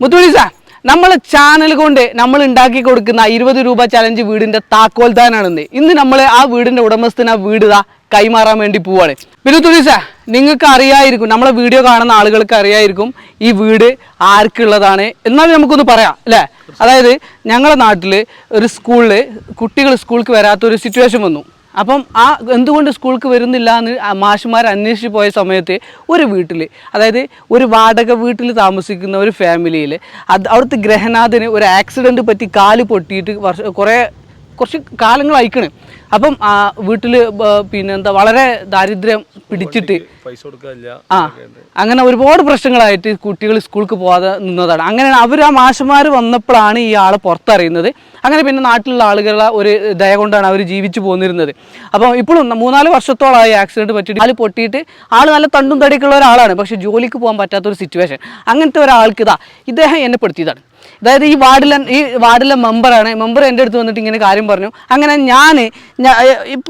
മുത്തുവിളിസ നമ്മൾ ചാനൽ കൊണ്ട് നമ്മൾ ഉണ്ടാക്കി കൊടുക്കുന്ന ഇരുപത് രൂപ ചലഞ്ച് വീടിന്റെ താക്കോൽദാനാണെന്ന്. ഇന്ന് നമ്മൾ ആ വീടിന്റെ ഉടമസ്ഥന് വീട് ഇതാ കൈമാറാൻ വേണ്ടി പോവാണ്. പിന്നെ നിങ്ങൾക്ക് അറിയായിരിക്കും നമ്മളെ വീഡിയോ കാണുന്ന ആളുകൾക്ക് അറിയായിരിക്കും ഈ വീട് ആർക്കുള്ളതാണ്. എന്നാലും നമുക്കൊന്ന് പറയാം അല്ലേ? അതായത് ഞങ്ങളുടെ നാട്ടിൽ ഒരു സ്കൂളിൽ കുട്ടികൾ സ്കൂൾക്ക് വരാത്ത ഒരു സിറ്റുവേഷൻ വന്നു. അപ്പം ആ എന്തുകൊണ്ട് സ്കൂൾക്ക് വരുന്നില്ല എന്ന് മാഷുമാർ അന്വേഷിച്ച് പോയ സമയത്ത് ഒരു വീട്ടിൽ അതായത് ഒരു വാടക വീട്ടിൽ താമസിക്കുന്ന ഒരു ഫാമിലിയിൽ അത് അവിടുത്തെ ഗ്രഹനാഥന് ഒരു ആക്സിഡന്റ് പറ്റി കാൽ പൊട്ടിയിട്ട് വർഷ കുറേ കുറച്ച് കാലങ്ങൾ അയക്കണ് അപ്പം ആ വീട്ടിൽ പിന്നെ എന്താ വളരെ ദാരിദ്ര്യം പിടിച്ചിട്ട് പൈസ കൊടുക്കില്ല ആ അങ്ങനെ ഒരുപാട് പ്രശ്നങ്ങളായിട്ട് കുട്ടികൾ സ്കൂൾക്ക് പോകാതെ നിന്നതാണ്. അങ്ങനെ അവർ ആ മാഷന്മാർ വന്നപ്പോഴാണ് ഈ ആളെ പുറത്തറിയുന്നത്. അങ്ങനെ പിന്നെ നാട്ടിലുള്ള ആളുകളെ ഒരു ദയ കൊണ്ടാണ് അവർ ജീവിച്ചു പോന്നിരുന്നത്. അപ്പം ഇപ്പോഴും മൂന്നാൽ വർഷത്തോളമായി ആക്സിഡന്റ് പറ്റിയിട്ട് ആൾ പൊട്ടിയിട്ട് ആൾ നല്ല തണ്ടും തടിയൊക്കെ ഉള്ള ഒരാളാണ്. പക്ഷെ ജോലിക്ക് പോകാൻ പറ്റാത്ത ഒരു സിറ്റുവേഷൻ അങ്ങനത്തെ ഒരാൾക്ക് ഇതാ ഇദ്ദേഹം എന്നെ പെടുത്തിയതാണ്. അതായത് ഈ വാർഡിലെ ഈ വാർഡിലെ മെമ്പറാണ് മെമ്പർ എന്റെ അടുത്ത് വന്നിട്ട് ഇങ്ങനെ കാര്യം പറഞ്ഞു. അങ്ങനെ ഞാൻ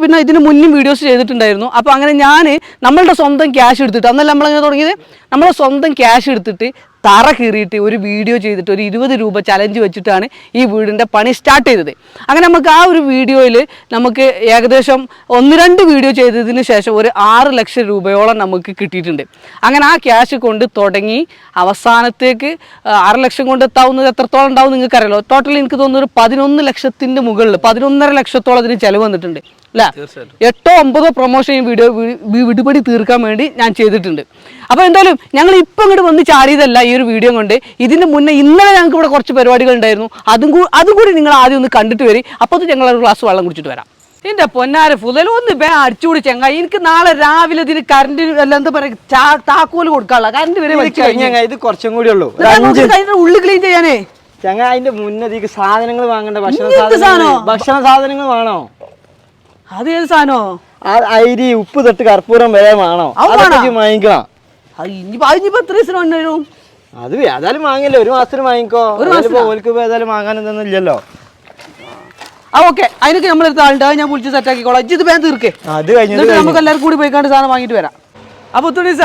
പിന്നെ ഇതിന് മുന്നും വീഡിയോസ് ചെയ്തിട്ടുണ്ടായിരുന്നു. അപ്പോൾ അങ്ങനെ ഞാൻ നമ്മളുടെ സ്വന്തം ക്യാഷ് എടുത്തിട്ട് അന്നല്ല നമ്മളങ്ങനെ തുടങ്ങിയത്? നമ്മളെ സ്വന്തം ക്യാഷ് എടുത്തിട്ട് തറ കീറിയിട്ട് ഒരു വീഡിയോ ചെയ്തിട്ട് ഒരു ഇരുപത് രൂപ ചലഞ്ച് വെച്ചിട്ടാണ് ഈ വീടിന്റെ പണി സ്റ്റാർട്ട് ചെയ്തത്. അങ്ങനെ നമുക്ക് ആ ഒരു വീഡിയോയിൽ നമുക്ക് ഏകദേശം ഒന്ന് രണ്ട് വീഡിയോ ചെയ്തതിന് ശേഷം ഒരു ആറ് ലക്ഷം രൂപയോളം നമുക്ക് കിട്ടിയിട്ടുണ്ട്. അങ്ങനെ ആ ക്യാഷ് കൊണ്ട് തുടങ്ങി അവസാനത്തേക്ക് ആറ് ലക്ഷം കൊണ്ട് എത്താവുന്നത് എത്രത്തോളം ഉണ്ടാവും നിങ്ങൾക്ക് അറിയാലോ ടോട്ടൽ എനിക്ക് തോന്നുന്നു ഒരു പതിനൊന്ന് ലക്ഷത്തിന്റെ മുകളിൽ പതിനൊന്നര ലക്ഷത്തോളം അതിന് ചിലവ് വന്നിട്ടുണ്ട്. അല്ലേ. എട്ടോ ഒമ്പതോ പ്രൊമോഷൻ ഈ വീഡിയോ വിടുപടി തീർക്കാൻ വേണ്ടി ഞാൻ ചെയ്തിട്ടുണ്ട്. അപ്പോൾ എന്തായാലും ഞങ്ങൾ ഇപ്പം ഇങ്ങോട്ട് വന്ന് ചാടിയതല്ല ഈ ഒരു വീഡിയോ കൊണ്ട്. ഇതിന് മുന്നേ ഇന്നലെ ഞങ്ങൾക്ക് ഇവിടെ കുറച്ച് പരിപാടികൾ ഉണ്ടായിരുന്നു. അതും കൂടി അതും കൂടി നിങ്ങൾ ആദ്യം ഒന്ന് കണ്ടിട്ട് വരും. അപ്പോൾ ഞങ്ങൾ ഒരു ഗ്ലാസ് വെള്ളം കുടിച്ചിട്ട് വരാം. എന്റെ പൊന്നാര ഫുതൽ ഒന്ന് ബേ അടിച്ചുകൂടി ചെങ്ങായി. എനിക്ക് നാളെ രാവിലെ ഇതിന് കറണ്ട് അല്ല എന്താ പറയുക താക്കോൽ കൊടുക്കാനുള്ള കറണ്ട് വരെ ഇത് കുറച്ചും കൂടി ഉള്ളൂ. ഉള്ളിൽ ക്ലീൻ ചെയ്യാനേ. ചെങ്ങ അതിന്റെ മുന്നതിക്ക് സാധനങ്ങൾ വാങ്ങണ്ട ഭക്ഷണ സാധനങ്ങൾ ഭക്ഷണ സാധനങ്ങൾ വേണോ? അത് ഏത് സാധനോ? ആ അരി ഉപ്പ് തൊട്ട് കർപ്പൂരം വരെ വേണോ. വാങ്ങിക്കണം. ഇനിയിപ്പോ അതിനിപ്പോ എത്ര ദിവസം അത് ഏതായാലും വാങ്ങില്ല. ഒരു മാസത്തിന് വാങ്ങിക്കോ. ഒരു? ഓൽക്ക് ഏതായാലും വാങ്ങാൻ എന്തൊന്നും ഇല്ലല്ലോ. ആ ഓക്കെ. അതിനൊക്കെ നമ്മളെടുത്ത ആളുണ്ട്. അത് ഞാൻ വിളിച്ച് സെറ്റ് ആക്കിക്കോളാം. ഇജ്ജ് ഇത് വേഗം തീർക്കേ. അത് കഴിഞ്ഞിട്ട് നമുക്ക് എല്ലാവരും കൂടി പോയിക്കാണ്ട് സാധനം വാങ്ങിയിട്ട് വരാം. അപ്പോൾ തുണീസ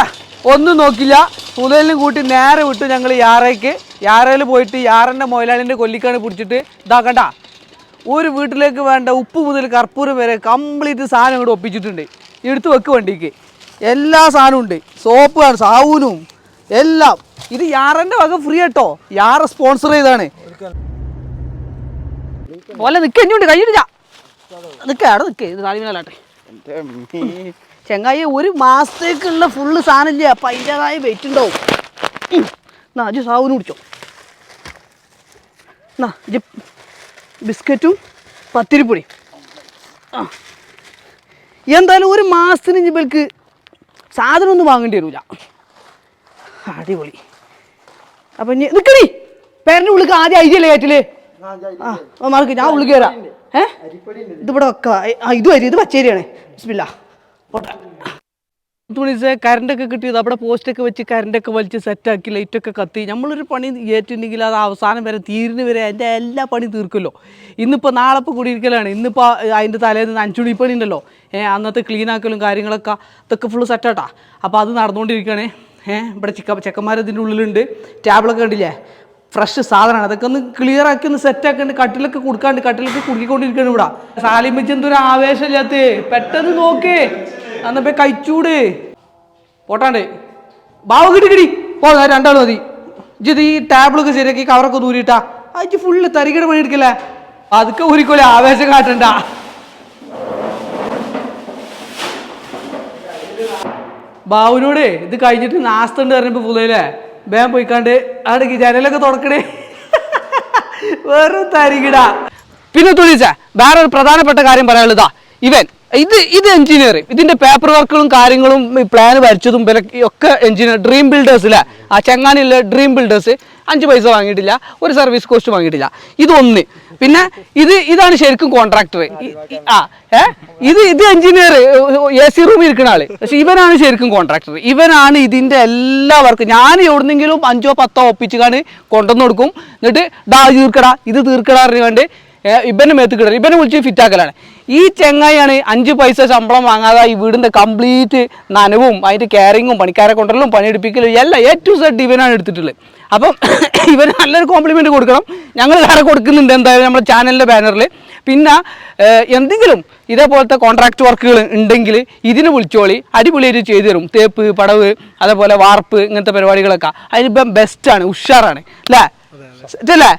ഒന്നും നോക്കില്ല. പുതലിനും കൂട്ടി നേരെ വിട്ട് ഞങ്ങൾ യാറയ്ക്ക് യാറയിൽ പോയിട്ട് യാറന്റെ മൊയിലാളിന്റെ കൊല്ലിക്കാണ് പിടിച്ചിട്ട് ഇതാക്കണ്ട ഒരു വീട്ടിലേക്ക് വേണ്ട ഉപ്പ് മുതൽ കർപ്പൂരം വരെ കംപ്ലീറ്റ് സാധനം ഇങ്ങോട്ട് ഒപ്പിച്ചിട്ടുണ്ട്. എടുത്ത് വെക്ക് വണ്ടിക്ക്. എല്ലാ സാധനവും ഉണ്ട്. സോപ്പ് സാവൂനും എല്ലാം. ഇത് യാറന്റെ വക ഫ്രീ കേട്ടോ യാറ സ്പോൺസർ ചെയ്താണ് പോലെ നിൽക്കുക എന്നുണ്ട് കയ്യിടില്ല നിൽക്കുക അവിടെ ഇത് ചെങ്ങായി ഒരു മാസത്തേക്കുള്ള ഫുള്ള് സാധനം ഇല്ല? അപ്പം അതിന്റെതായ വെയിറ്റ് ഉണ്ടാവും. എന്നാ അജ് സാവിന് കുടിച്ചോ. എന്നാ ബിസ്ക്കറ്റും പത്തിരിപ്പൊടി. ആ. എന്തായാലും ഒരു മാസത്തിന് ഇവർക്ക് സാധനമൊന്നും വാങ്ങേണ്ടി വരില്ല അടിപൊളി. അപ്പം ഇനി നിൽക്കണി പേരന്റെ ഉള്ളിൽ ആദ്യം ഐഡിയല്ലേ കയറ്റില്ലേ ആ മാർക്ക് ഞാൻ ഉള്ളിൽ കയറാം ഏ? ഇതിവിടെ വെക്കാം. ആ ഇത് വരി ഇത് പച്ചേരിയാണ്. ബിസ്മില്ല. പോട്ടെ. തുണിസ് കറണ്ടൊക്കെ കിട്ടിയത് അവിടെ പോസ്റ്റൊക്കെ വെച്ച് കറണ്ടൊക്കെ വലിച്ച് സെറ്റാക്കി ലൈറ്റൊക്കെ കത്തി. നമ്മളൊരു പണി ഏറ്റുണ്ടെങ്കിൽ അത് അവസാനം വരെ തീരുന്ന വരെ അതിന്റെ എല്ലാ പണി തീർക്കുമല്ലോ. ഇന്നിപ്പോൾ നാളെ ഇപ്പോൾ കൂടിയിരിക്കലാണ്. ഇന്നിപ്പോൾ അതിന്റെ തലേന്ന് അഞ്ചുണി പണി ഉണ്ടല്ലോ ഏഹ് അന്നത്തെ ക്ലീൻ ആക്കലും കാര്യങ്ങളൊക്കെ ഇതൊക്കെ ഫുള്ള് സെറ്റാട്ടാ അപ്പോൾ അത് നടന്നുകൊണ്ടിരിക്കുകയാണ്. ഏഹ് ഇവിടെ ചിക്ക ചെക്കന്മാർ ഇതിന്റെ ഉള്ളിലുണ്ട്. ടാബിളൊക്കെ കണ്ടില്ലേ? ഫ്രഷ് സാധനമാണ് അതൊക്കെ ഒന്ന് ക്ലിയർ ആക്കി ഒന്ന് സെറ്റ് ആക്കണ്ട്. കട്ടിലൊക്കെ കൊടുക്കാണ്ട് കട്ടിലൊക്കെ കുടുക്കിക്കൊണ്ടിരിക്കുകയാണ് ഇവിടെ. സാലിമിച്ച് എന്തൊരു ആവേശമില്ലാത്ത പെട്ടെന്ന് നോക്കേ. അന്നപ്പോ കഴിച്ചൂട്. പോട്ടാണ്ട്. ബാവ് കിട്ടി കിടി പോ രണ്ടാൾ മതി. ഇജ്ജ് ഈ ടാബിളൊക്കെ ശരിയാക്കി കവറൊക്കെ ദൂരിട്ടാ അജ്ജ് ഫുള്ള് തരികട പണി എടുക്കല്ലേ? അതൊക്കെ ഊരിക്കോലെ ആവേശം കാട്ടണ്ട. ബാവുനോട് ഇത് കഴിഞ്ഞിട്ട് നാസ്ത പറഞ്ഞപ്പോ പുതിയല്ലേ വേഗം പോയിക്കാണ്ട് അവിടെ ജനലൊക്കെ തുറക്കണേ. വെറും തരികിട. പിന്നെ തുണിച്ച വേറെ ഒരു പ്രധാനപ്പെട്ട കാര്യം പറയാനുള്ളതാ. ഇവൻ ഇത് ഇത് എഞ്ചിനീയറിംഗ് ഇതിന്റെ പേപ്പർ വർക്കുകളും കാര്യങ്ങളും പ്ലാൻ വരച്ചതും ഒക്കെ എഞ്ചിനീയർ ഡ്രീം ബിൽഡേഴ്സിലെ ആ ചെങ്ങാനിലെ ഡ്രീം ബിൽഡേഴ്സ് അഞ്ച് പൈസ വാങ്ങിയിട്ടില്ല ഒരു സർവീസ് കോസ്റ്റ് വാങ്ങിയിട്ടില്ല. ഇതൊന്ന് പിന്നെ ഇത് ഇതാണ് ശരിക്കും കോൺട്രാക്ടർ ആ ഏ? ഇത് ഇത് എഞ്ചിനീയർ എ സി റൂമിൽ ഇരിക്കുന്ന ആൾ. പക്ഷെ ഇവനാണ് ശരിക്കും കോൺട്രാക്ടർ ഇവനാണ് ഇതിന്റെ എല്ലാ വർക്കും ഞാൻ എവിടുന്നെങ്കിലും അഞ്ചോ പത്തോ ഒപ്പിച്ചു കാണി കൊണ്ടുവന്ന് കൊടുക്കും. എന്നിട്ട് ഡാ തീർക്കടാ ഇത് തീർക്കടാ അറിഞ്ഞുകൊണ്ട് ഇവന്റെ മേത്ത് കിടറി ഇവനെ വിളിച്ച് ഫിറ്റാക്കലാണ് ഈ ചെങ്ങായിയാണ് അഞ്ച് പൈസ ശമ്പളം വാങ്ങാതെ ഈ വീടിന്റെ കംപ്ലീറ്റ് നനവും അതിന്റെ കെയറിങ്ങും പണിക്കാരെ കൊണ്ടല്ലോ പണിയെടുപ്പിക്കലും എല്ലാം എ ടു സെഡ് ഇവനാണ് എടുത്തിട്ടുള്ളത്. അപ്പം ഇവന് നല്ലൊരു കോംപ്ലിമെന്റ് കൊടുക്കണം. ഞങ്ങൾ വേറെ കൊടുക്കുന്നുണ്ട് എന്തായാലും നമ്മുടെ ചാനലിന്റെ ബാനറിൽ പിന്നെ എന്തെങ്കിലും ഇതേപോലത്തെ കോൺട്രാക്ട് വർക്കുകൾ ഉണ്ടെങ്കിൽ ഇതിന് വിളിച്ചോളി. അടിപൊളിയായിട്ട് ചെയ്തു തരും. തേപ്പ് പടവ് അതേപോലെ വാർപ്പ് ഇങ്ങനത്തെ പരിപാടികളൊക്കെ. അതിനിപ്പം ബെസ്റ്റാണ് ഉഷാറാണ്. അല്ലേ അല്ലേ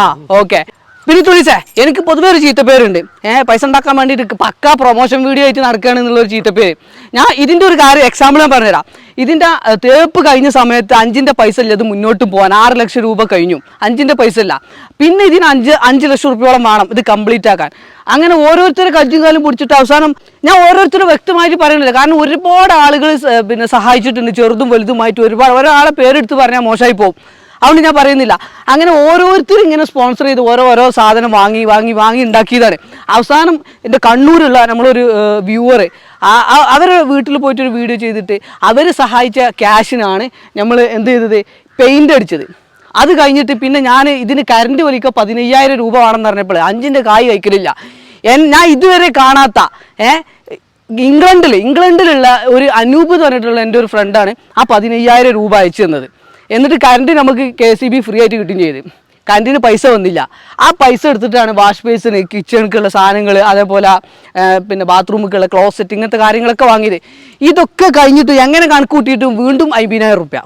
ആ ഓക്കെ പിന്നെ തുളിസേ എനിക്ക് പൊതുവെ ഒരു ചീത്തപ്പേരുണ്ട് ഏഹ് പൈസ ഉണ്ടാക്കാൻ വേണ്ടിയിട്ട് പക്ക പ്രൊമോഷൻ വീഡിയോ ആയിട്ട് നടക്കുകയാണ് എന്നുള്ള ഒരു ചീത്തപ്പേര് ഞാൻ ഇതിന്റെ ഒരു കാര്യം എക്സാമ്പിൾ ഞാൻ പറഞ്ഞുതരാം. ഇതിന്റെ തേപ്പ് കഴിഞ്ഞ സമയത്ത് അഞ്ചിന്റെ പൈസ ഇല്ല മുന്നോട്ട് പോകാൻ ആറ് ലക്ഷം രൂപ കഴിഞ്ഞു. അഞ്ചിന്റെ പൈസ ഇല്ല. പിന്നെ ഇതിന് അഞ്ച് അഞ്ച് ലക്ഷം രൂപയോളം വേണം ഇത് കംപ്ലീറ്റ് ആക്കാൻ. അങ്ങനെ ഓരോരുത്തരും കജ്ജും കാലും പിടിച്ചിട്ട് അവസാനം ഞാൻ ഓരോരുത്തരും വ്യക്തമായിട്ട് പറയുന്നില്ല കാരണം ഒരുപാട് ആളുകൾ പിന്നെ സഹായിച്ചിട്ടുണ്ട്. ചെറുതും വലുതുമായിട്ട് ഒരുപാട് ഒരാളെ പേരെടുത്ത് പറഞ്ഞാൽ മോശമായി പോകും അതുകൊണ്ട് ഞാൻ പറയുന്നില്ല. അങ്ങനെ ഓരോരുത്തരും ഇങ്ങനെ സ്പോൺസർ ചെയ്ത് ഓരോ ഓരോ സാധനം വാങ്ങി വാങ്ങി വാങ്ങി ഉണ്ടാക്കിയതാണ്. അവസാനം എന്റെ കണ്ണൂരുള്ള നമ്മളൊരു വ്യൂവർ അവരുടെ വീട്ടിൽ പോയിട്ട് ഒരു വീഡിയോ ചെയ്തിട്ട് അവർ സഹായിച്ച ക്യാഷിനാണ് നമ്മൾ എന്ത് ചെയ്തത്? പെയിന്റ് അടിച്ചത്. അത് കഴിഞ്ഞിട്ട് പിന്നെ ഞാൻ ഇതിന് കറണ്ട് വലിക്കുക പതിനയ്യായിരം രൂപ വേണമെന്ന് പറഞ്ഞപ്പോൾ അഞ്ചിന്റെ കായ് കഴിക്കലില്ല. ഞാൻ ഇതുവരെ കാണാത്ത ഏഹ് ഇംഗ്ലണ്ടിൽ ഇംഗ്ലണ്ടിലുള്ള ഒരു അനൂപ് എന്ന് പറഞ്ഞിട്ടുള്ള എന്റെ ഒരു ഫ്രണ്ടാണ് ആ പതിനയ്യായിരം രൂപ അയച്ചു തന്നത്. എന്നിട്ട് കറണ്ട് നമുക്ക് കെ സി ബി ഫ്രീ ആയിട്ട് കിട്ടുകയും ചെയ്ത്. കറണ്ടിന് പൈസ വന്നില്ല. ആ പൈസ എടുത്തിട്ടാണ് വാഷ് ബേസിന് കിച്ചണക്കുള്ള സാധനങ്ങൾ അതേപോലെ പിന്നെ ബാത്റൂമിക്കുള്ള ക്ലോസറ്റ് ഇങ്ങനത്തെ കാര്യങ്ങളൊക്കെ വാങ്ങിയത്. ഇതൊക്കെ കഴിഞ്ഞിട്ട് എങ്ങനെ കണക്ക് കൂട്ടിയിട്ടും വീണ്ടും അമ്പതിനായിരം റുപ്യ.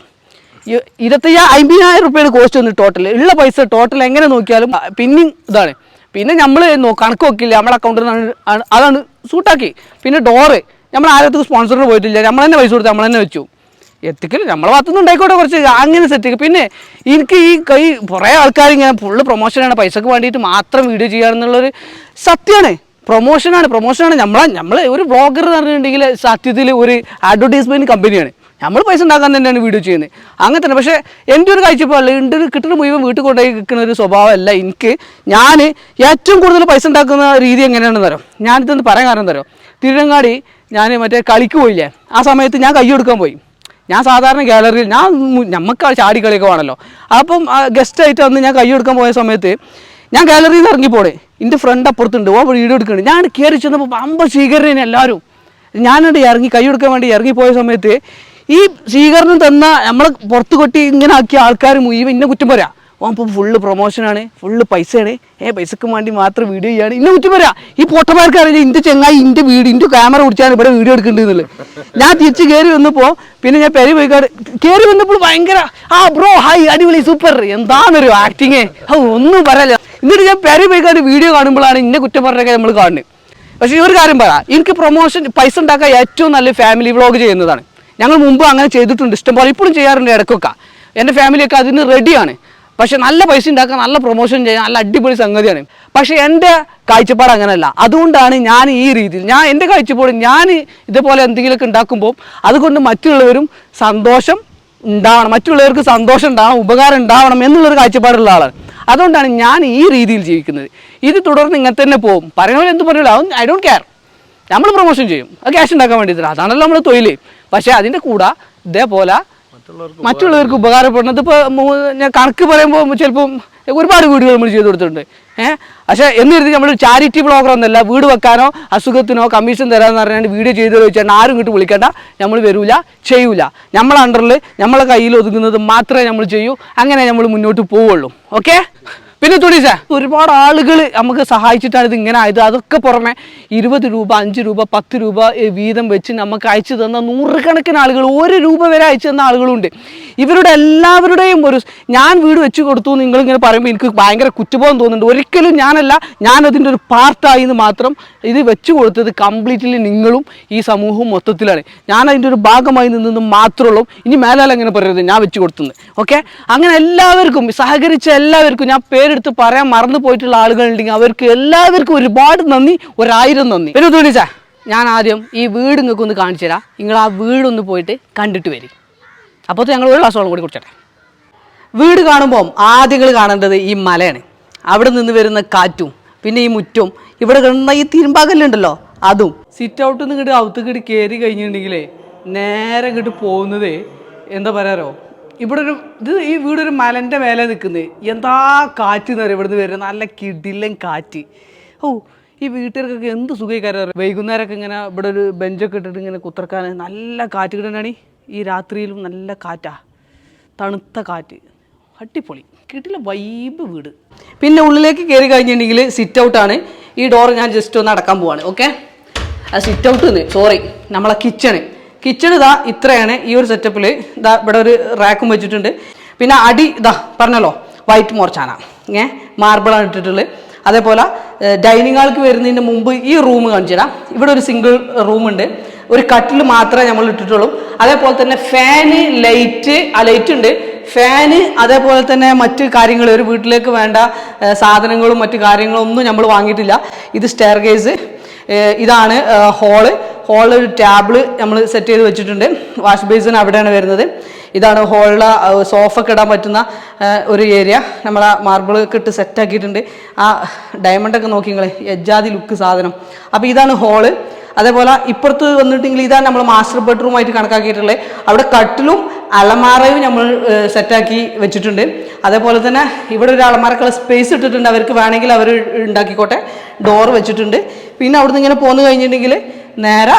ഇരുപത്തയ്യാ അമ്പതിനായിരം റുപ്യയാണ് കോസ്റ്റ് വന്ന് ടോട്ടൽ ഉള്ള പൈസ ടോട്ടൽ എങ്ങനെ നോക്കിയാലും പിന്നെ ഇതാണ്. പിന്നെ നമ്മൾ കണക്ക് നോക്കില്ല നമ്മുടെ അക്കൗണ്ടിൽ നിന്നാണ് അതാണ് സൂട്ടാക്കി പിന്നെ ഡോറ് നമ്മൾ ആരത്തും സ്പോൺസറിന് പോയിട്ടില്ല. നമ്മൾ തന്നെ പൈസ കൊടുത്ത് നമ്മൾ തന്നെ വെച്ചു. എത്തിക്കൽ നമ്മൾ ഭാഗത്തുനിന്ന് ഉണ്ടായിക്കോട്ടെ കുറച്ച്. അങ്ങനെ സെറ്റ് പിന്നെ എനിക്ക് ഈ കൈ കുറേ ആൾക്കാർ ഇങ്ങനെ ഫുള്ള് പ്രൊമോഷനാണ് പൈസക്ക് വേണ്ടിയിട്ട് മാത്രം വീഡിയോ ചെയ്യാന്നുള്ളൊരു സത്യമാണ്. പ്രൊമോഷനാണ് പ്രൊമോഷനാണ് നമ്മളെ നമ്മൾ ഒരു ബ്ലോഗർ എന്ന് പറഞ്ഞിട്ടുണ്ടെങ്കിൽ സത്യത്തിൽ ഒരു അഡ്വർടൈസ്മെന്റ് കമ്പനിയാണ് നമ്മൾ പൈസ ഉണ്ടാക്കാൻ തന്നെയാണ് വീഡിയോ ചെയ്യുന്നത്. അങ്ങനെ തന്നെ. പക്ഷേ എന്റെ ഒരു കാഴ്ചപ്പാടിൽ ഒരു കിട്ടുന്ന മുഴുവൻ വീട്ടിൽ കൊണ്ടുപോയി നിൽക്കുന്ന ഒരു സ്വഭാവമല്ല എനിക്ക്. ഞാൻ ഏറ്റവും കൂടുതൽ പൈസ ഉണ്ടാക്കുന്ന രീതി എങ്ങനെയാണെന്ന് തരാം ഞാനിതൊന്ന് പറയാൻ കാരണം തരാം തിരുവങ്ങാടി ഞാൻ മറ്റേ കളിക്ക് പോയില്ലേ? ആ സമയത്ത് ഞാൻ കൈ കൊടുക്കാൻ പോയി. ഞാൻ സാധാരണ ഗാലറിയിൽ ഞാൻ നമുക്ക് ചാടി കളിയൊക്കെ വേണമല്ലോ അപ്പം ഗസ്റ്റായിട്ട് വന്ന് ഞാൻ കൈ കൊടുക്കാൻ പോയ സമയത്ത് ഞാൻ ഗാലറിയിൽ നിന്ന് ഇറങ്ങിപ്പോടെ. എന്റെ ഫ്രണ്ട് അപ്പുറത്തുണ്ട്. ഓ വീഡിയോ എടുക്കുന്നുണ്ട് ഞാൻ കയറി ചെന്നപ്പോൾ പമ്പ സ്വീകരണേനെ എല്ലാവരും ഞാനുണ്ട് ഇറങ്ങി കൈ കൊടുക്കാൻ വേണ്ടി ഇറങ്ങിപ്പോയ സമയത്ത് ഈ സ്വീകരണം തന്ന നമ്മളെ പുറത്ത് കൊട്ടി ഇങ്ങനെ ആക്കിയ ആൾക്കാർ മുഴുവൻ ഇന്നെ കുറ്റം പറയാം. ഓ അപ്പം ഫുള്ള് പ്രൊമോഷനാണ് ഫുള്ള് പൈസയാണ്. ഏ പൈസക്ക് വേണ്ടി മാത്രം വീഡിയോ ചെയ്യാണ് ഇന്നെ കുറ്റം പറയാ. ഈ പൊട്ടമാർക്ക് അറിയില്ല ഇന്റെ ചെങ്ങായി ഇന്റെ വീട് ഇന്റെ ക്യാമറ പിടിച്ചാണ് ഇവിടെ വീഡിയോ എടുക്കേണ്ടതെന്നുള്ളത് ഞാൻ തിരിച്ച് കയറി വന്നപ്പോൾ പിന്നെ ഞാൻ പെരി പോയിക്കാട് കയറി വന്നപ്പോൾ ഭയങ്കര ആ ബ്രോ ഹായ് അടിപൊളി സൂപ്പർ എന്താന്നൊരു ആക്ടിങ് ഒന്നും പറയല്ല. എന്നിട്ട് ഞാൻ പെരി പോയിക്കാട് വീഡിയോ കാണുമ്പോഴാണ് ഇന്നെ കുറ്റം പറഞ്ഞൊക്കെ നമ്മൾ കാണുന്നത്. പക്ഷേ ഈ ഒരു കാര്യം പറ എനിക്ക് പ്രൊമോഷൻ പൈസ ഉണ്ടാക്കാൻ ഏറ്റവും നല്ല ഫാമിലി വ്ളോഗ് ചെയ്യുന്നതാണ്. ഞങ്ങൾ മുമ്പ് അങ്ങനെ ചെയ്തിട്ടുണ്ട്. ഇഷ്ടംപോലെ ഇപ്പോഴും ചെയ്യാറുണ്ട് ഇടയ്ക്കൊക്കെ. എന്റെ ഫാമിലിയൊക്കെ അതിന് റെഡിയാണ് പക്ഷെ നല്ല പൈസ ഉണ്ടാക്കാൻ നല്ല പ്രൊമോഷൻ ചെയ്യാൻ നല്ല അടിപൊളി സംഗതിയാണ്. പക്ഷെ എന്റെ കാഴ്ചപ്പാട് അങ്ങനെയല്ല. അതുകൊണ്ടാണ് ഞാൻ ഈ രീതിയിൽ ഞാൻ എന്റെ കാഴ്ചപ്പാട് ഞാൻ ഇതേപോലെ എന്തെങ്കിലുമൊക്കെ ഉണ്ടാക്കുമ്പോൾ അതുകൊണ്ട് മറ്റുള്ളവരും സന്തോഷം ഉണ്ടാവണം മറ്റുള്ളവർക്ക് സന്തോഷം ഉണ്ടാവണം ഉപകാരം ഉണ്ടാവണം എന്നുള്ളൊരു കാഴ്ചപ്പാടുള്ള ആളാണ്. അതുകൊണ്ടാണ് ഞാൻ ഈ രീതിയിൽ ജീവിക്കുന്നത്. ഇത് തുടർന്ന് ഇങ്ങനെ തന്നെ പോകും. പറയുന്നവർ എന്ത് പറയുള്ളൂ ഐ ഡോണ്ട് കെയർ നമ്മൾ പ്രൊമോഷൻ ചെയ്യും. അത് ക്യാഷ് ഉണ്ടാക്കാൻ വേണ്ടിയിട്ട് അതാണല്ലോ നമ്മൾ തൊഴിൽ പക്ഷേ അതിന്റെ കൂടെ ഇതേപോലെ മറ്റുള്ളവർക്ക് ഉപകാരപ്പെടുന്നത് ഇപ്പോൾ ഞാൻ കണക്ക് പറയുമ്പോൾ ചിലപ്പം ഒരുപാട് വീടുകൾ നമ്മൾ ചെയ്തു കൊടുത്തിട്ടുണ്ട്. ഏഹ് പക്ഷേ എന്ന് നമ്മൾ ചാരിറ്റി ബ്ലോഗർ ഒന്നല്ല വീട് വെക്കാനോ അസുഖത്തിനോ കമ്മീഷൻ തരാമെന്ന് പറഞ്ഞാൽ വീഡിയോ ചെയ്ത് ചോദിച്ചാൽ ആരും ഇങ്ങോട്ട് വിളിക്കേണ്ട. നമ്മൾ വരില്ല ചെയ്യൂല. നമ്മളെ അണ്ടറിൽ നമ്മളെ കയ്യിൽ ഒതുങ്ങുന്നത് മാത്രമേ നമ്മൾ ചെയ്യൂ. അങ്ങനെ നമ്മൾ മുന്നോട്ട് പോവുള്ളൂ. ഓക്കെ പിന്നെ തുണീസ? ഒരുപാട് ആളുകൾ നമുക്ക് സഹായിച്ചിട്ടാണ് ഇത് ഇങ്ങനെ ആയത്. അതൊക്കെ പുറമെ ഇരുപത് രൂപ അഞ്ച് രൂപ പത്ത് രൂപ വീതം വെച്ച് നമുക്ക് അയച്ചു തന്ന നൂറുകണക്കിന് ആളുകൾ ഒരു രൂപ വരെ അയച്ചു തന്ന ആളുകളുണ്ട്. ഇവരുടെ എല്ലാവരുടെയും ഒരു ഞാൻ വീട് വെച്ച് കൊടുത്തു നിങ്ങളിങ്ങനെ പറയുമ്പോൾ എനിക്ക് ഭയങ്കര കുറ്റബോധം തോന്നുന്നുണ്ട്. ഒരിക്കലും ഞാനല്ല ഞാനതിന്റെ ഒരു പാർട്ടായി എന്ന് മാത്രം ഇത് വെച്ച് കൊടുത്തത് കംപ്ലീറ്റ്ലി നിങ്ങളും ഈ സമൂഹവും മൊത്തത്തിലാണ്. ഞാൻ അതിന്റെ ഒരു ഭാഗമായി നിന്നും മാത്രമേ ഉള്ളൂ. ഇനി മേലാൽ അങ്ങനെ പറയരുത് ഞാൻ വെച്ച് കൊടുത്തത്. ഓക്കെ അങ്ങനെ എല്ലാവർക്കും സഹകരിച്ച എല്ലാവർക്കും ഞാൻ പേരെടുത്ത് പറയാൻ മറന്നു പോയിട്ടുള്ള ആളുകളുണ്ടെങ്കിൽ അവർക്ക് എല്ലാവർക്കും ഒരുപാട് നന്ദി ഒരായിരം നന്ദി. പിന്നെ തോന്നിച്ചാ ഞാൻ ആദ്യം ഈ വീട് നിങ്ങൾക്ക് ഒന്ന് കാണിച്ചു തരാം. നിങ്ങൾ ആ വീടൊന്ന് പോയിട്ട് കണ്ടിട്ട് വരും. അപ്പോൾ ഞങ്ങൾ ഒരു ഗ്ലാസ് കൂടി കുടിച്ചോട്ടെ. വീട് കാണുമ്പോൾ ആദ്യങ്ങൾ കാണേണ്ടത് ഈ മലയാണ്. അവിടെ നിന്ന് വരുന്ന കാറ്റും പിന്നെ ഈ മുറ്റും ഇവിടെ കിടന്ന ഈ തിരുമ്പാകല്ലുണ്ടല്ലോ അതും. സിറ്റ് ഔട്ട് നിന്ന് ഇങ്ങോട്ട് കിട്ട് കയറി കഴിഞ്ഞിട്ടുണ്ടെങ്കിലേ നേരെ ഇങ്ങോട്ട് പോകുന്നത് എന്താ പറയാറോ ഇവിടെ ഒരു ഇത് ഈ വീടൊരു മലന്റെ മേലെ നിൽക്കുന്നത് എന്താ കാറ്റ് എന്ന് പറയും ഇവിടുന്ന് വരുന്നത് നല്ല കിടിലൻ കാറ്റ്. ഓ ഈ വീട്ടുകാർക്കൊക്കെ എന്ത് സുഖക്കാരം വൈകുന്നേരമൊക്കെ ഇങ്ങനെ ഇവിടെ ഒരു ബെഞ്ചൊക്കെ ഇട്ടിട്ട് ഇങ്ങനെ കുത്തിറക്കാൻ നല്ല കാറ്റ് കിട്ടണാണ് ഈ രാത്രിയിലും നല്ല കാറ്റാ. തണുത്ത കാറ്റ്. അടിപൊളി. കിട്ടില്ല വൈബ് വീട്. പിന്നെ ഉള്ളിലേക്ക് കയറി കഴിഞ്ഞിട്ടുണ്ടെങ്കിൽ സിറ്റ് ഔട്ടാണ് ഈ ഡോർ ഞാൻ ജസ്റ്റ് ഒന്ന് അടക്കാൻ പോവാണ്. ഓക്കെ ആ സിറ്റ് ഔട്ട് സോറി നമ്മളെ കിച്ചണ് കിച്ചൺ ഇതാ ഇത്രയാണ് ഈ ഒരു സെറ്റപ്പിൽ ഇതാ ഇവിടെ ഒരു റാക്കും വെച്ചിട്ടുണ്ട്. പിന്നെ അടി ഇതാ പറഞ്ഞല്ലോ വൈറ്റ് മോർച്ചാന ഏ മാർബിളാണ് ഇട്ടിട്ടുള്ളത്. അതേപോലെ ഡൈനിങ് ഹാൾക്ക് വരുന്നതിന് മുമ്പ് ഈ റൂം കാണിച്ചു തരാം. ഇവിടെ ഒരു സിംഗിൾ റൂമുണ്ട് ഒരു കട്ടിൽ മാത്രമേ നമ്മൾ ഇട്ടിട്ടുള്ളൂ. അതേപോലെ തന്നെ ഫാന് ലൈറ്റ് ആ ലൈറ്റ് ഉണ്ട്. ഫാന് അതേപോലെ തന്നെ മറ്റ് കാര്യങ്ങൾ ഒരു വീട്ടിലേക്ക് വേണ്ട സാധനങ്ങളും മറ്റു കാര്യങ്ങളും ഒന്നും നമ്മൾ വാങ്ങിയിട്ടില്ല. ഇത് സ്റ്റെയർ കേസ് ഇതാണ് ഹോൾ ഹോളിൽ ഒരു ടാബിൾ നമ്മൾ സെറ്റ് ചെയ്ത് വെച്ചിട്ടുണ്ട്. വാഷ് ബേസിൻ അവിടെയാണ് വരുന്നത്. ഇതാണ് ഹോളിലെ സോഫ ഇടാൻ പറ്റുന്ന ഒരു ഏരിയ നമ്മൾ ആ മാർബിൾ ഒക്കെ ഇട്ട് സെറ്റ് ആക്കിയിട്ടുണ്ട്. ആ ഡയമണ്ട് ഒക്കെ നോക്കി നിങ്ങൾ എജ്ജാതി ലുക്ക് സാധനം. അപ്പോൾ ഇതാണ് ഹോൾ അതേപോലെ ഇപ്പുറത്ത് വന്നിട്ടുണ്ടെങ്കിൽ ഇതാണ് നമ്മൾ മാസ്റ്റർ ബെഡ്റൂമായിട്ട് കണക്കാക്കിയിട്ടുള്ളത്. അവിടെ കട്ടിലും അലമാറയും നമ്മൾ സെറ്റാക്കി വെച്ചിട്ടുണ്ട്. അതേപോലെ തന്നെ ഇവിടെ ഒരു അലമാരക്കുള്ള സ്പേസ് ഇട്ടിട്ടുണ്ട്. അവർക്ക് വേണമെങ്കിൽ അവർ ഉണ്ടാക്കിക്കോട്ടെ ഡോർ വെച്ചിട്ടുണ്ട്. പിന്നെ അവിടുന്ന് ഇങ്ങനെ പോന്നു കഴിഞ്ഞിട്ടുണ്ടെങ്കിൽ നേരെ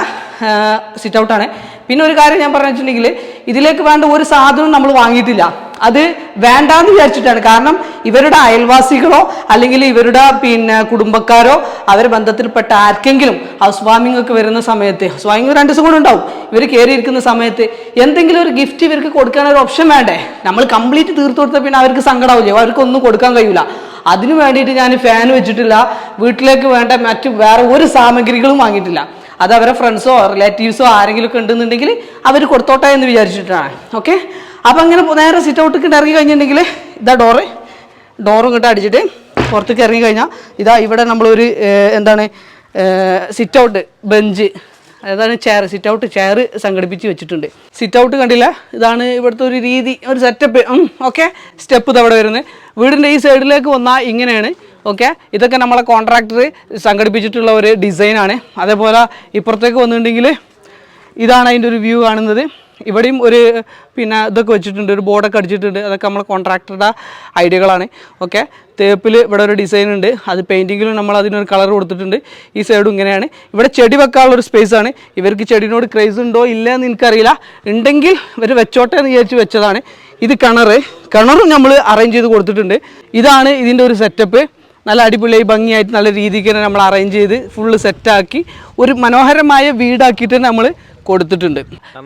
സിറ്റ് ഔട്ടാണ് പിന്നെ ഒരു കാര്യം ഞാൻ പറഞ്ഞു വെച്ചിട്ടുണ്ടെങ്കിൽ ഇതിലേക്ക് വേണ്ട ഒരു സാധനവും നമ്മൾ വാങ്ങിയിട്ടില്ല. അത് വേണ്ടാന്ന് വിചാരിച്ചിട്ടാണ്. കാരണം ഇവരുടെ അയൽവാസികളോ അല്ലെങ്കിൽ ഇവരുടെ പിന്നെ കുടുംബക്കാരോ അവരെ ബന്ധത്തിൽപ്പെട്ട ആർക്കെങ്കിലും ഹൗസ് വാമിംഗ് ഒക്കെ വരുന്ന സമയത്ത് ഹൗസ് വാമിംഗ് രണ്ട് ദിവസം കൂടെ ഉണ്ടാവും. ഇവർ കയറിയിരിക്കുന്ന സമയത്ത് എന്തെങ്കിലും ഒരു ഗിഫ്റ്റ് ഇവർക്ക് കൊടുക്കാൻ ഒരു ഓപ്ഷൻ വേണ്ടേ? നമ്മൾ കംപ്ലീറ്റ് തീർത്തു കൊടുത്താൽ പിന്നെ അവർക്ക് സങ്കടമാവില്ലേ അവർക്കൊന്നും കൊടുക്കാൻ കഴിയില്ല അതിനു വേണ്ടിയിട്ട് ഞാൻ ഫാൻ വെച്ചിട്ടില്ല. വീട്ടിലേക്ക് വേണ്ട മറ്റു വേറെ ഒരു സാമഗ്രികളും വാങ്ങിയിട്ടില്ല. അത് അവരെ ഫ്രണ്ട്സോ റിലേറ്റീവ്സോ ആരെങ്കിലും ഒക്കെ ഉണ്ടെന്നുണ്ടെങ്കിൽ അവർ കൊടുത്തോട്ടെ എന്ന് വിചാരിച്ചിട്ടാണ്. ഓക്കെ അപ്പം അങ്ങനെ നേരെ സിറ്റ് ഔട്ടിൽ ഇറങ്ങി കഴിഞ്ഞിട്ടുണ്ടെങ്കിൽ ഇതാ ഡോറ് ഡോറും ഇങ്ങോട്ട് അടിച്ചിട്ട് പുറത്തേക്ക് ഇറങ്ങി കഴിഞ്ഞാൽ ഇതാ ഇവിടെ നമ്മളൊരു എന്താണ് സിറ്റ് ഔട്ട് ബെഞ്ച് അതാണ് ചെയർ സിറ്റ് ഔട്ട് ചെയർ സംഘടിപ്പിച്ച് വെച്ചിട്ടുണ്ട്. സിറ്റ് ഔട്ട് കണ്ടില്ല? ഇതാണ് ഇവിടുത്തെ ഒരു രീതി ഒരു സെറ്റപ്പ് ഓക്കെ സ്റ്റെപ്പ് ഇതവിടെ വരുന്നത്. വീടിന്റെ ഈ സൈഡിലേക്ക് വന്നാൽ ഇങ്ങനെയാണ്. ഓക്കെ ഇതൊക്കെ നമ്മളെ കോൺട്രാക്ടർ സംഘടിപ്പിച്ചിട്ടുള്ള ഒരു ഡിസൈനാണ് അതേപോലെ ഇപ്പുറത്തേക്ക് വന്നിട്ടുണ്ടെങ്കിൽ ഇതാണ് അതിന്റെ ഒരു വ്യൂ കാണുന്നത്. ഇവിടെയും ഒരു പിന്നെ ഇതൊക്കെ വെച്ചിട്ടുണ്ട് ഒരു ബോർഡൊക്കെ അടിച്ചിട്ടുണ്ട്. അതൊക്കെ നമ്മളെ കോൺട്രാക്ടറുടെ ഐഡിയകളാണ്. ഓക്കെ തേപ്പിൽ ഇവിടെ ഒരു ഡിസൈൻ ഉണ്ട്. അത് പെയിന്റിങ്ങിലും നമ്മൾ അതിനൊരു കളർ കൊടുത്തിട്ടുണ്ട്. ഈ സൈഡും ഇങ്ങനെയാണ്. ഇവിടെ ചെടി വെക്കാനുള്ള ഒരു സ്പേസ് ആണ്. ഇവർക്ക് ചെടിനോട് ക്രേസ് ഉണ്ടോ ഇല്ല എന്ന് എനിക്കറിയില്ല. ഉണ്ടെങ്കിൽ ഇവർ വെച്ചോട്ടെ എന്ന് വിചാരിച്ച് വെച്ചതാണ്. ഇത് കിണറ്. കിണറും നമ്മൾ അറേഞ്ച് ചെയ്ത് കൊടുത്തിട്ടുണ്ട്. ഇതാണ് ഇതിന്റെ ഒരു സെറ്റപ്പ് നല്ല അടിപൊളിയായി ഭംഗിയായിട്ട് നല്ല രീതിക്ക് തന്നെ നമ്മൾ അറേഞ്ച് ചെയ്ത് ഫുള്ള് സെറ്റാക്കി ഒരു മനോഹരമായ വീടാക്കിയിട്ട് നമ്മൾ കൊടുത്തിട്ടുണ്ട്.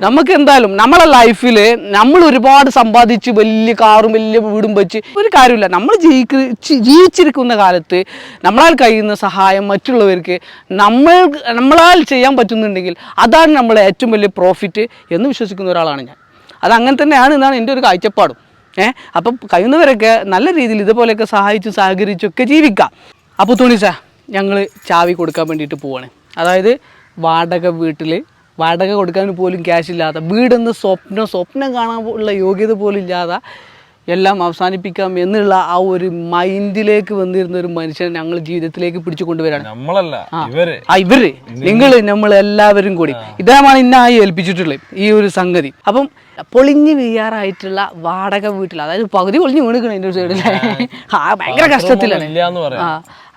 നമുക്ക് എന്തായാലും നമ്മളെ ലൈഫിൽ നമ്മൾ ഒരുപാട് സമ്പാദിച്ച് വലിയ കാറും വലിയ വീടും വെച്ച് ഒരു കാര്യമില്ല. നമ്മൾ ജീവിക്ക ജീവിച്ചിരിക്കുന്ന കാലത്ത് നമ്മളാൽ കഴിയുന്ന സഹായം മറ്റുള്ളവർക്ക് നമ്മൾ നമ്മളാൽ ചെയ്യാൻ പറ്റുന്നുണ്ടെങ്കിൽ അതാണ് നമ്മളെ ഏറ്റവും വലിയ പ്രോഫിറ്റ് എന്ന് വിശ്വസിക്കുന്ന ഒരാളാണ് ഞാൻ. അത് അങ്ങനെ തന്നെയാണ് എന്നാണ് എന്റെ ഒരു കാഴ്ചപ്പാടും. ഏഹ് അപ്പം കഴിയുന്നവരൊക്കെ നല്ല രീതിയിൽ ഇതുപോലെയൊക്കെ സഹായിച്ചും സഹകരിച്ചൊക്കെ ജീവിക്കാം. അപ്പോൾ തുണിസ ഞങ്ങൾ ചാവി കൊടുക്കാൻ വേണ്ടിയിട്ട് പോവാണ്. അതായത് വാടക വീട്ടിൽ വാടക കൊടുക്കാൻ പോലും ക്യാഷ് ഇല്ലാത്ത വീടെന്ന് സ്വപ്നം സ്വപ്നം കാണാൻ ഉള്ള യോഗ്യത പോലും ഇല്ലാതെ എല്ലാം അവസാനിപ്പിക്കാം എന്നുള്ള ആ ഒരു മൈൻഡിലേക്ക് വന്നിരുന്ന ഒരു മനുഷ്യനെ ഞങ്ങൾ ജീവിതത്തിലേക്ക് പിടിച്ചു കൊണ്ടുവരാണ്. നമ്മളല്ല ആ. ഇവർ. നിങ്ങൾ നമ്മൾ എല്ലാവരും കൂടി. ഇദ്ദേഹമാണ് ഇന്നായി ഏൽപ്പിച്ചിട്ടുള്ളത് ഈ ഒരു സംഗതി. അപ്പം പൊളിഞ്ഞു വീഴാറായിട്ടുള്ള വാടക വീട്ടിൽ അതായത് പകുതി പൊളിഞ്ഞു വീണിക്കണം എന്റെ സൈഡിൽ ആ. ഭയങ്കര കഷ്ടത്തിലാണ്.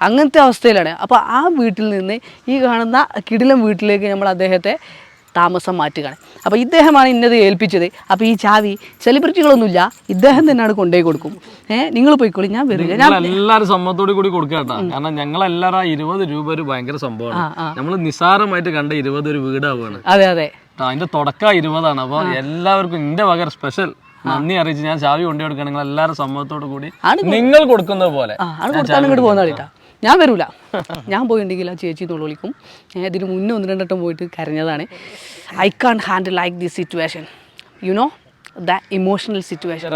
അങ്ങനത്തെ അവസ്ഥയിലാണ്. അപ്പോൾ ആ വീട്ടിൽ നിന്ന് ഈ കാണുന്ന കിടിലം വീട്ടിലേക്ക് നമ്മൾ അദ്ദേഹത്തെ താമസം മാറ്റുകയാണ്. അപ്പോൾ ഇദ്ദേഹമാണ് ഇന്നത് ഏൽപ്പിച്ചത്. അപ്പോൾ ഈ ചാവി സെലിബ്രിറ്റികളൊന്നുമില്ല ഇദ്ദേഹം തന്നെയാണ് കൊണ്ടുപോയി കൊടുക്കും. ഏഹ് നിങ്ങൾ പോയിക്കോളി ഞാൻ വരില്ല ഞാൻ എല്ലാവരും സമ്മതത്തോടു കൂടി കേട്ടോ. കാരണം ഞങ്ങളെല്ലാരും ആ ഇരുപത് രൂപ ഒരു ഭയങ്കര സംഭവമാണ്. നമ്മൾ നിസ്സാരമായിട്ട് കണ്ട ഇരുപത് ഒരു വീടാവുകയാണ് അതെ അതെ. അതിന്റെ തുടക്കം ഇരുപതാണ്. അപ്പോൾ എല്ലാവർക്കും എന്റെ വക സ്പെഷ്യൽ നന്ദി അറിയിച്ച് ഞാൻ ചാവി കൊണ്ടു കൊടുക്കുക നിങ്ങൾ എല്ലാവരും സമ്മതത്തോടു കൂടി നിങ്ങൾ കൊടുക്കുന്നത് പോലെ. ഇങ്ങോട്ട് പോകുന്ന കളിട്ടാ ഞാൻ വരൂല. ഞാൻ പോയിട്ടുണ്ടെങ്കിൽ ആ ചേച്ചി എന്നുള്ള വിളിക്കും ഞാൻ ഇതിന് മുന്നേ ഒന്ന് രണ്ടെട്ടം പോയിട്ട് കരഞ്ഞതാണ്. I can handle like this situation you know the emotional situation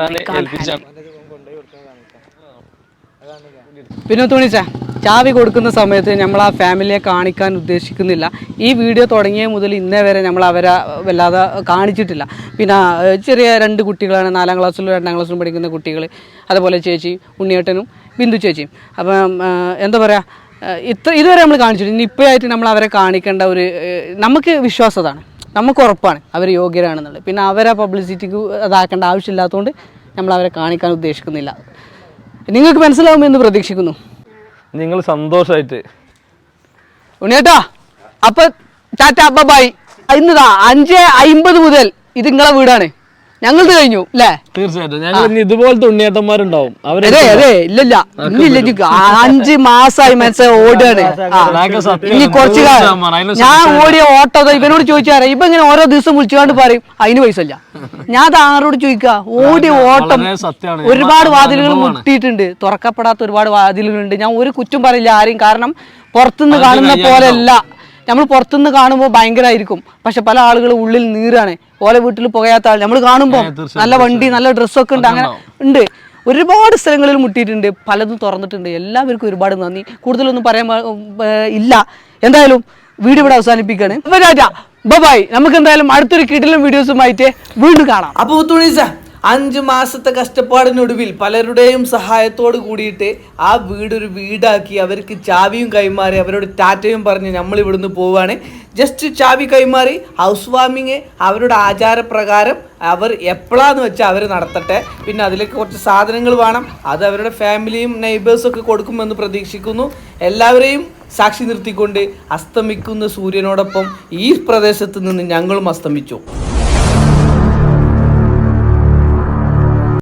പിന്നെ തോണിച്ചാ ചാവി കൊടുക്കുന്ന സമയത്ത് നമ്മൾ ആ ഫാമിലിയെ കാണിക്കാൻ ഉദ്ദേശിക്കുന്നില്ല. ഈ വീഡിയോ തുടങ്ങിയ മുതൽ ഇന്നേ വരെ നമ്മൾ അവരെ വല്ലാതെ കാണിച്ചിട്ടില്ല. പിന്നെ ചെറിയ രണ്ട് കുട്ടികളാണ് നാലാം ക്ലാസ്സിലും രണ്ടാം ക്ലാസ്സിലും പഠിക്കുന്ന കുട്ടികൾ അതുപോലെ ചേച്ചി ഉണ്ണിയേട്ടനും ബിന്ദു ചേച്ചിയും അപ്പം എന്താ പറയുക ഇത്ര ഇതുവരെ നമ്മൾ കാണിച്ചിട്ടുണ്ട് ഇനി ഇപ്പോഴായിട്ട് നമ്മൾ അവരെ കാണിക്കേണ്ട ഒരു നമുക്ക് വിശ്വാസതാണ് നമുക്ക് ഉറപ്പാണ് അവർ യോഗ്യരാണെന്നുള്ളത്. പിന്നെ അവരെ പബ്ലിസിറ്റിക്ക് അതാക്കേണ്ട ആവശ്യമില്ലാത്തതുകൊണ്ട് നമ്മൾ അവരെ കാണിക്കാൻ ഉദ്ദേശിക്കുന്നില്ല. നിങ്ങൾക്ക് മനസ്സിലാവുമെന്ന് പ്രതീക്ഷിക്കുന്നു. നിങ്ങൾ സന്തോഷമായിട്ട് ഉണ്ണിയേട്ടാ അപ്പൊ ടാറ്റ ബൈ ഇന്നതാ അഞ്ച് അയിമ്പത് മുതൽ ഇത് നിങ്ങളെ വീടാണ്. ഞങ്ങളത് കഴിഞ്ഞു അല്ലേ തീർച്ചയായിട്ടും. ഞങ്ങൾ ഇനി ഇതുപോലത്തെ ഉണ്ണിയേട്ടന്മാരുണ്ടാവും. അവരെ അതെ അതെ ഇല്ലല്ല ഇല്ല. ഇനി അഞ്ച് മാസമായി മനസ്സിലായി ഓടുകയാണ്. ഇനി കുറച്ച് കാലം ഞാൻ ഓടിയ ഓട്ടോ ഇവനോട് ചോദിച്ചാറേ ഇപ്പൊ ഇങ്ങനെ ഓരോ ദിവസം വിളിച്ചുകൊണ്ട് പറയും അതിന് പൈസ ഇല്ല. ഞാൻ താങ്കളോട് ആരോട് ചോദിക്കുക ഓടിയ ഓട്ടം സത്യമാണ്. ഒരുപാട് വാതിലുകൾ മുട്ടിയിട്ടുണ്ട്. തുറക്കപ്പെടാത്ത ഒരുപാട് വാതിലുകളുണ്ട്. ഞാൻ ഒരു കുറ്റം പറയില്ല ആരെയും. കാരണം പുറത്തുനിന്ന് കാണുന്ന പോലെയല്ല. നമ്മൾ പുറത്തുനിന്ന് കാണുമ്പോൾ ഭയങ്കരമായിരിക്കും പക്ഷെ പല ആളുകൾ ഉള്ളിൽ നീറാണ്. ഓലെ വീട്ടിൽ പുകയാത്ത ആൾ. നമ്മൾ കാണുമ്പോൾ നല്ല വണ്ടി നല്ല ഡ്രസ്സൊക്കെ ഉണ്ട്. അങ്ങനെ ഉണ്ട്. ഒരുപാട് സ്ഥലങ്ങളിൽ മുട്ടിയിട്ടുണ്ട്. പലതും തുറന്നിട്ടുണ്ട്. എല്ലാവർക്കും ഒരുപാട് നന്ദി. കൂടുതലൊന്നും പറയാൻ ഇല്ല. എന്തായാലും വീട് ഇവിടെ അവസാനിപ്പിക്കുകയാണ്. ബൈ നമുക്ക് എന്തായാലും അടുത്തൊരു കിടിലും വീഡിയോസുമായിട്ട് വീണ്ടും കാണാം. അപ്പോൾ തുണീസ അഞ്ച് മാസത്തെ കഷ്ടപ്പാടിനൊടുവിൽ പലരുടെയും സഹായത്തോട് കൂടിയിട്ട് ആ വീടൊരു വീടാക്കി അവർക്ക് ചാവിയും കൈമാറി അവരോട് ടാറ്റയും പറഞ്ഞ് നമ്മൾ ഇവിടുന്ന് പോവുകയാണ് ജസ്റ്റ് ചാവി കൈമാറി ഹൗസ് വാമിങ് അവരുടെ ആചാരപ്രകാരം അവർ എപ്പോഴാന്ന് വെച്ചാൽ അവർ നടത്തട്ടെ. പിന്നെ അതിലേക്ക് കുറച്ച് സാധനങ്ങൾ വേണം. അത് അവരുടെ ഫാമിലിയും നെയ്ബേഴ്സും ഒക്കെ കൊടുക്കുമെന്ന് പ്രതീക്ഷിക്കുന്നു. എല്ലാവരെയും സാക്ഷി നിർത്തിക്കൊണ്ട് അസ്തമിക്കുന്ന സൂര്യനോടൊപ്പം ഈ പ്രദേശത്ത് നിന്ന് ഞങ്ങളും അസ്തമിച്ചു.